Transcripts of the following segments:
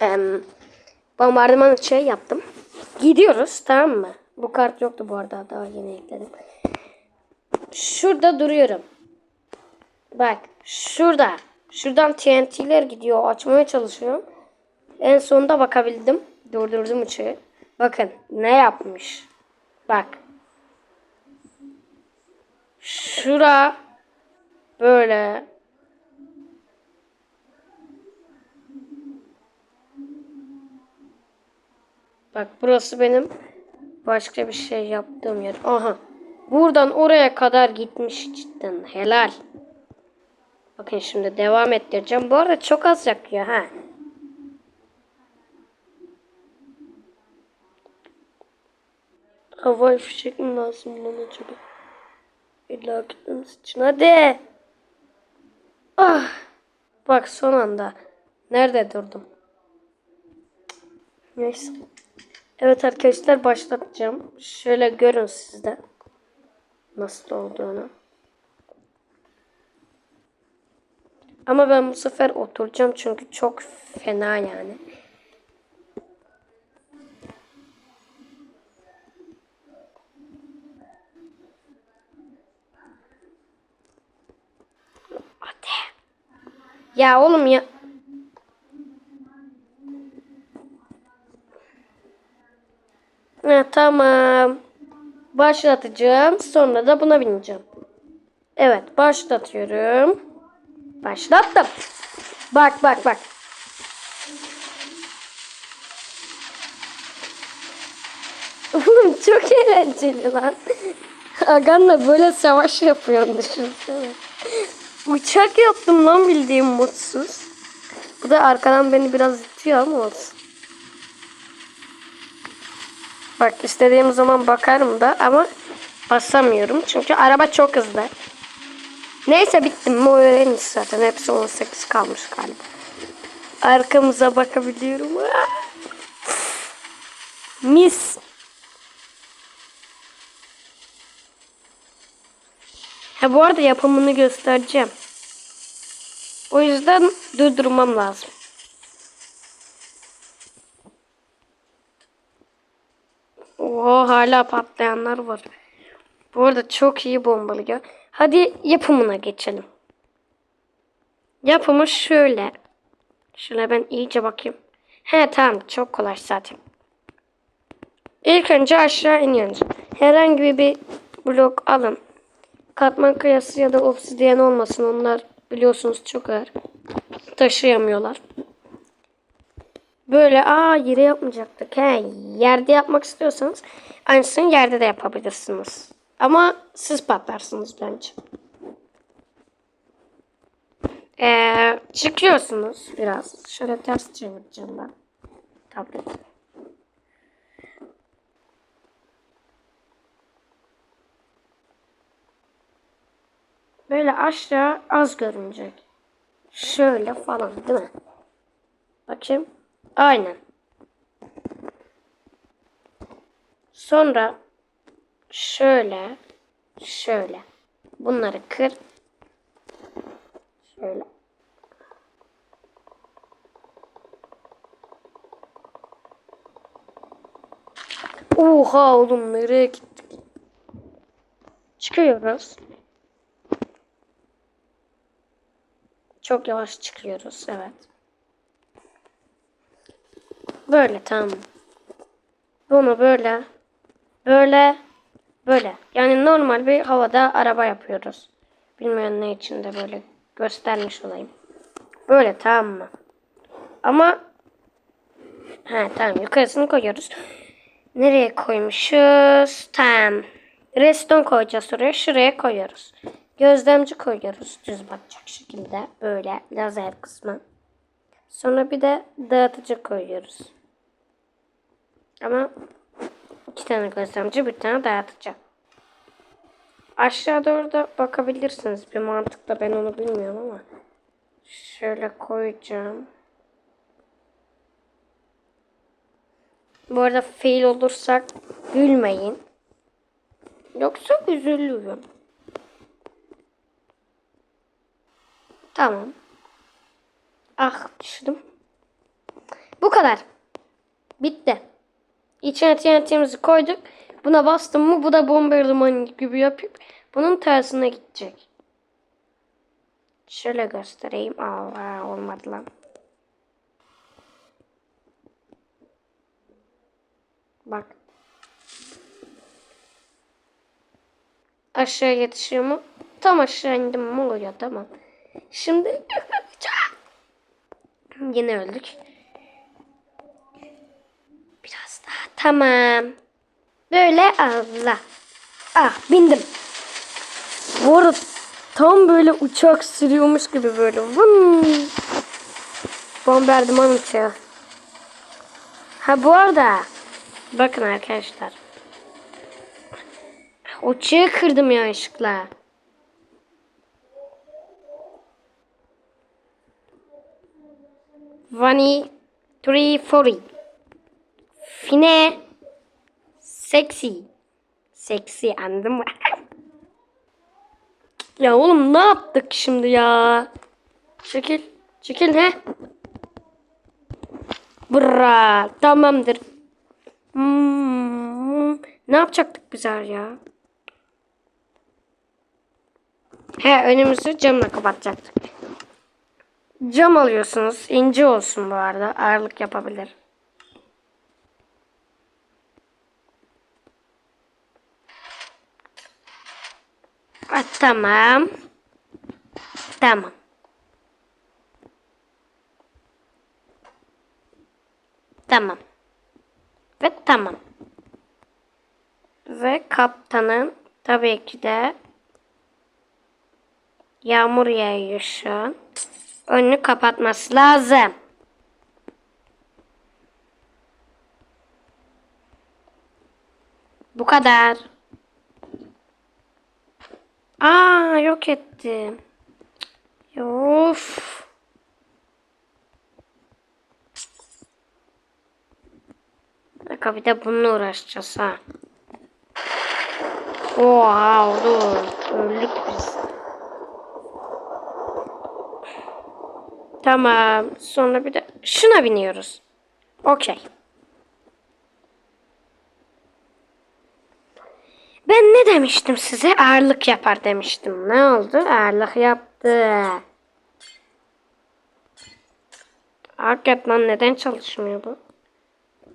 Em, bombardıman şey yaptım. Gidiyoruz tamam mı? Bu kart yoktu bu arada daha yeni ekledim. Şurada duruyorum. Bak şurada. Şuradan TNT'ler gidiyor. Açmaya çalışıyorum. En sonunda bakabildim. Durdurdum uçağı. Bakın ne yapmış. Bak. Şura böyle Bak burası benim başka bir şey yaptığım yer. Aha. Buradan oraya kadar gitmiş cidden. Helal. Bakın şimdi devam ettireceğim. Bu arada çok az yakıyor ha. Havai fişek mi lazım lan acaba? İlla gitmemiz için. Hadi. Ah. Bak son anda. Nerede durdum? Neyse. Evet arkadaşlar başlatacağım. Şöyle görün sizde. Nasıl olduğunu. Ama ben bu sefer oturacağım çünkü çok fena yani. Ya oğlum ya. Tamam. Başlatacağım. Sonra da buna bineceğim. Evet başlatıyorum. Başlattım. Bak bak bak. Oğlum çok eğlenceli lan. Aganla böyle savaş yapıyorum düşünsene. Uçak yaptım lan bildiğim mutsuz. Bu da arkadan beni biraz itiyor ama olsun. Bak istediğim zaman bakarım da ama basamıyorum. Çünkü araba çok hızlı. Neyse bittim. Bu öğreniriz zaten. Hepsi 18 kalmış galiba. Arkamıza bakabiliyorum. Mis. Ha bu arada yapımını göstereceğim. O yüzden durdurmam lazım. Hala patlayanlar var. Bu arada çok iyi bombalıyor. Hadi yapımına geçelim. Yapımı şöyle. Şöyle ben iyice bakayım. He tamam çok kolay zaten. İlk önce aşağı iniyoruz. Herhangi bir blok alın. Katman kayası ya da obsidiyen olmasın. Onlar biliyorsunuz çok ağır. Taşıyamıyorlar. Böyle aa yere yapmayacaktık. He, yerde yapmak istiyorsanız aynısını yerde de yapabilirsiniz. Ama siz patlarsınız bence. Ee, çıkıyorsunuz biraz. Şöyle ters çevireceğim ben. Tablet. Böyle aşağı az görünecek. Şöyle falan değil mi? Bakayım. Aynen. Sonra şöyle şöyle bunları kır. Şöyle. Oha oğlum nereye gittik? Çıkıyoruz. Çok yavaş çıkıyoruz evet. Böyle tamam. Bunu böyle böyle böyle. Yani normal bir havada araba yapıyoruz. Bilmeyen ne için de böyle göstermiş olayım. Böyle tamam mı? Ama ha tamam yukarısını koyuyoruz. Nereye koymuşuz? Tamam. Reston koyacağız oraya. Şuraya koyuyoruz. Gözlemci koyuyoruz. Düz bakacak şekilde. Böyle lazer kısmı. Sonra bir de dağıtıcı koyuyoruz. Ama iki tane gözlemci bir tane dağıtıcı. Aşağı doğru da bakabilirsiniz. Bir mantıkla ben onu bilmiyorum ama. Şöyle koyacağım. Bu arada fail olursak gülmeyin. Yoksa üzülürüm. Tamam. Ah düştüm. Bu kadar. Bitti. İçine TNT'mizi koyduk. Buna bastım mı bu da bombardıman gibi yapıp bunun tersine gidecek. Şöyle göstereyim. Aa, olmadı lan. Bak. Aşağı yetişiyor mu? Tam aşağı indim mi oluyor tamam. Şimdi yine öldük. Tamam. Böyle Allah. Ah bindim. Bu arada tam böyle uçak sürüyormuş gibi böyle. Vın. Bombardıman uçağı. Ha bu arada bakın arkadaşlar. Uçağı kırdım yanlışlıkla. Vani 340 Define. Seksi. Seksi anladın mı? ya oğlum ne yaptık şimdi ya? Çekil. Çekil he. Bra tamamdır. Hmm, ne yapacaktık biz ya? He önümüzü camla kapatacaktık. Cam alıyorsunuz. ince olsun bu arada. Ağırlık yapabilir. Tamam. Tamam. Tamam. Ve tamam. Ve kaptanın tabii ki de yağmur yağıyor şu an. Önünü kapatması lazım. Bu kadar. Aa yok ettim. Of. Bak bir de bununla uğraşacağız ha. Oha dur. Öldük biz. Tamam. Sonra bir de şuna biniyoruz. Okey. Ben ne demiştim size? Ağırlık yapar demiştim. Ne oldu? Ağırlık yaptı. Hakikaten neden çalışmıyor bu?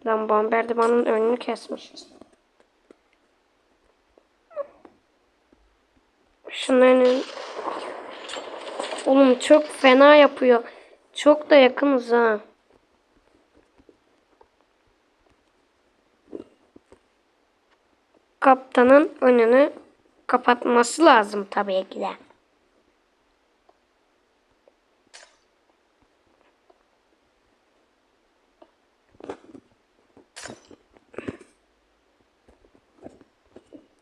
Lan bombardımanın önünü kesmişiz. Şunların Oğlum çok fena yapıyor. Çok da yakınız ha. Kaptanın önünü kapatması lazım tabii ki de.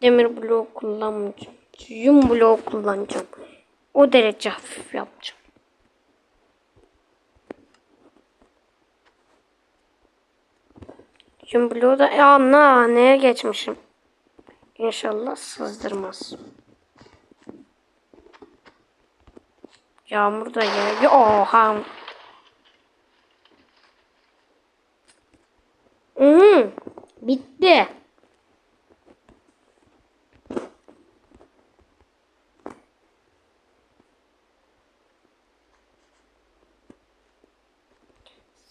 Demir bloğu kullanmayacağım. Yum bloğu kullanacağım. O derece hafif yapacağım. Yum bloğu da ya na neye geçmişim. İnşallah sızdırmaz. Yağmur da yağıyor. Oha. Hı, bitti.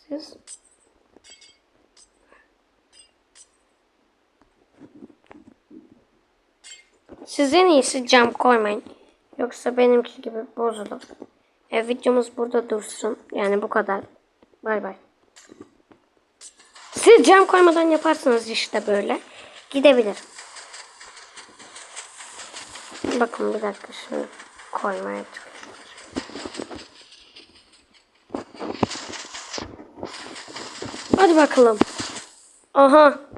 Siz Siz en iyisi cam koymayın. Yoksa benimki gibi bozulur. E, videomuz burada dursun. Yani bu kadar. Bay bay. Siz cam koymadan yaparsanız işte böyle. Gidebilir. Bakın bir dakika şunu koymaya. Hadi bakalım. Aha.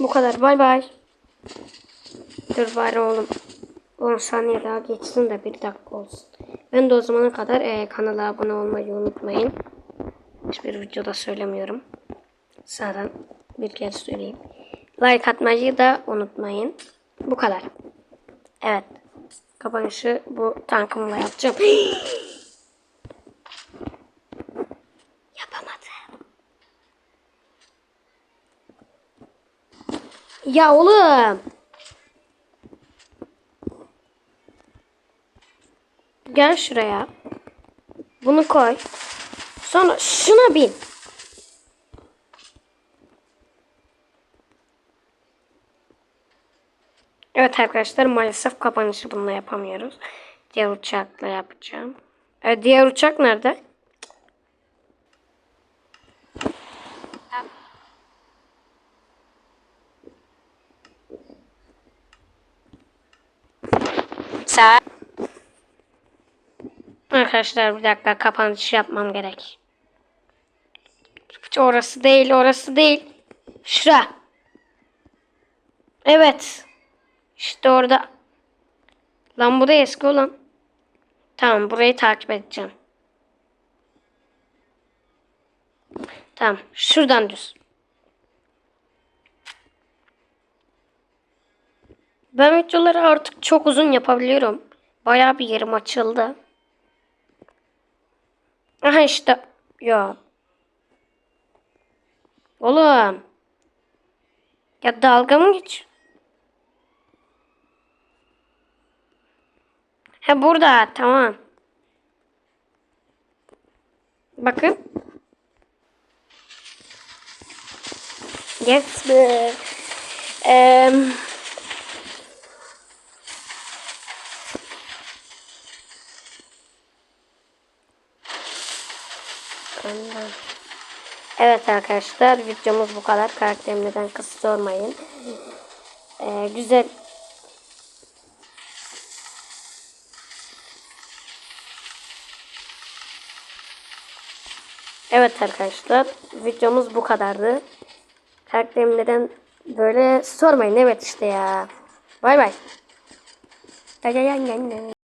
Bu kadar. Bay bay. Dur bari oğlum. 10 saniye daha geçsin de bir dakika olsun. Ben de o zamana kadar e, kanala abone olmayı unutmayın. Hiçbir videoda söylemiyorum. Zaten bir kez söyleyeyim. Like atmayı da unutmayın. Bu kadar. Evet. Kapanışı bu tankımla yapacağım. Ya oğlum. Gel şuraya. Bunu koy. Sonra şuna bin. Evet arkadaşlar maalesef kapanışı bununla yapamıyoruz. Diğer uçakla yapacağım. E, diğer uçak nerede? Sağ. Arkadaşlar bir dakika kapanış yapmam gerek. Orası değil, orası değil. Şura. Evet. İşte orada. Lan bu da eski olan. Tamam burayı takip edeceğim. Tamam şuradan düz. Ben videoları artık çok uzun yapabiliyorum. Bayağı bir yerim açıldı. Aha işte. Ya. Oğlum. Ya dalga mı geç? He burada tamam. Bakın. Yes. Eee. Evet arkadaşlar videomuz bu kadar. Karakterimden kısıt olmayın. Ee, güzel. Evet arkadaşlar videomuz bu kadardı. Karakterim böyle sormayın. Evet işte ya. Bay bay.